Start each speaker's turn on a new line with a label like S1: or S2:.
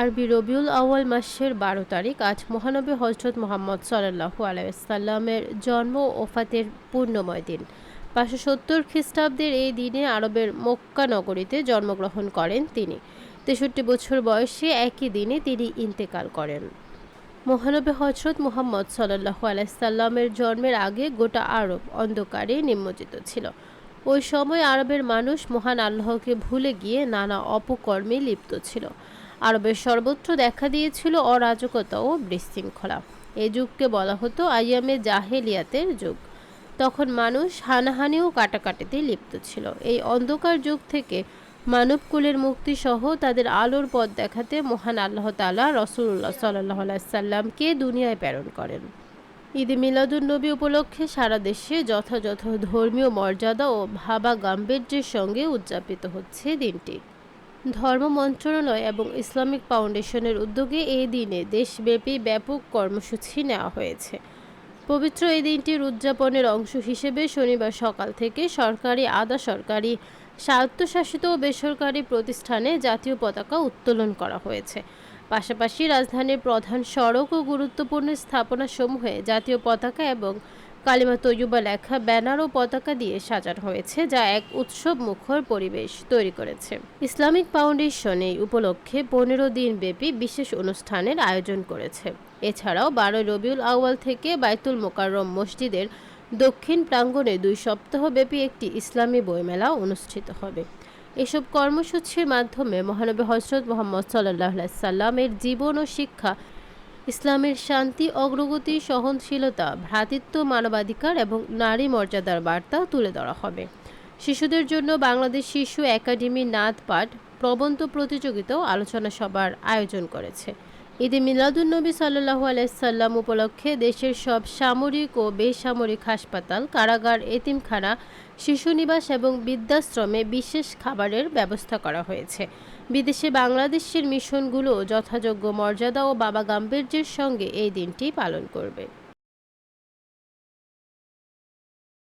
S1: আরবি রবিউল আউয়াল মাসের বারো তারিখ আজ মহানবী হজরত মোহাম্মদ সাল্লাহু আলাইসাল্লামের জন্ম ওফাতের পূর্ণময় দিন। পাঁচশো সত্তর খ্রিস্টাব্দের এই দিনে আরবের মক্কা নগরীতে জন্মগ্রহণ করেন তিনি। তেষট্টি বছর বয়সে একই দিনে তিনি ইন্তেকাল করেন। মহানবী হজরত মুহাম্মদ সাল্লাহু আলাইসাল্লামের জন্মের আগে গোটা আরব অন্ধকারে নিমজ্জিত ছিল। ওই সময় আরবের মানুষ মহান আল্লাহকে ভুলে গিয়ে নানা অপকর্মে লিপ্ত ছিল। আরবের সর্বত্র দেখা দিয়েছিল অরাজকতা ও বিশৃঙ্খলা। এ যুগকে বলা হতো আইয়ামে জাহেলিয়াতের যুগ। তখন মানুষ হানাহানি ও কাটাকাটিতে লিপ্ত ছিল। এই অন্ধকার যুগ থেকে মানবকুলের মুক্তি সহ তাদের আলোর পথ দেখাতে মহান আল্লাহ তালা রসুল্লাহ সাল্লাহ সাল্লামকে দুনিয়ায় প্রেরণ করেন। ঈদে মিলাদুন্নবী উপলক্ষে সারা দেশে যথাযথ ধর্মীয় মর্যাদা ও ভাবা গাম্ভীর্যের সঙ্গে উদযাপিত হচ্ছে দিনটি। ধর্ম মন্ত্রণালয় এবং ইসলামিক ফাউন্ডেশনের উদ্যোগে এই দিনে দেশব্যাপী ব্যাপক কর্মসূচি নেওয়া হয়েছে। পবিত্র এই দিনটির উদযাপনের অংশ হিসেবে শনিবার সকাল থেকে সরকারি, আধা সরকারি, স্বায়ত্তশাসিত ও বেসরকারি প্রতিষ্ঠানে জাতীয় পতাকা উত্তোলন করা হয়েছে। পাশাপাশি রাজধানীর প্রধান সড়ক ও গুরুত্বপূর্ণ স্থাপনাসমূহে জাতীয় পতাকা এবং কালিমা তৈয়ুবা লেখা ব্যানার ও পতাকা দিয়ে সাজানো হয়েছে, যা এক উৎসব মুখর পরিবেশ তৈরি করেছে। ইসলামিক ফাউন্ডেশন এই উপলক্ষে পনেরো দিন ব্যাপী বিশেষ অনুষ্ঠানের আয়োজন করেছে। এছাড়াও বারোই রবিউল আউয়াল থেকে বাইতুল মোকাররম মসজিদের দক্ষিণ প্রাঙ্গণে দুই সপ্তাহব্যাপী একটি ইসলামী বইমেলা অনুষ্ঠিত হবে। এসব কর্মসূচির মাধ্যমে মহানবী হজরত মোহাম্মদ সাল্লাহ সাল্লামের জীবন ও শিক্ষা ইসলামের শান্তি, অগ্রগতি, সহনশীলতা, ভ্রাতৃত্ব, মানবাধিকার এবং নারী মর্যাদার বার্তা তুলে ধরা হবে। শিশুদের জন্য বাংলাদেশ শিশু একাডেমি নাথ পাঠ প্রবন্ধ প্রতিযোগিতাও আলোচনা সভার আয়োজন করেছে। ঈদে মিলাদুন্নবী সাল্লু আলাইসাল্লাম উপলক্ষে দেশের সব সামরিক ও বেসামরিক হাসপাতাল, কারাগার, এতিমখানা শিশুনিবাস এবং বৃদ্ধাশ্রমে বিশেষ খাবারের ব্যবস্থা করা হয়েছে। বিদেশে বাংলাদেশের মিশনগুলো যথাযোগ্য মর্যাদা ও বাবা গাম্ভীর্যের সঙ্গে এই দিনটি পালন করবে।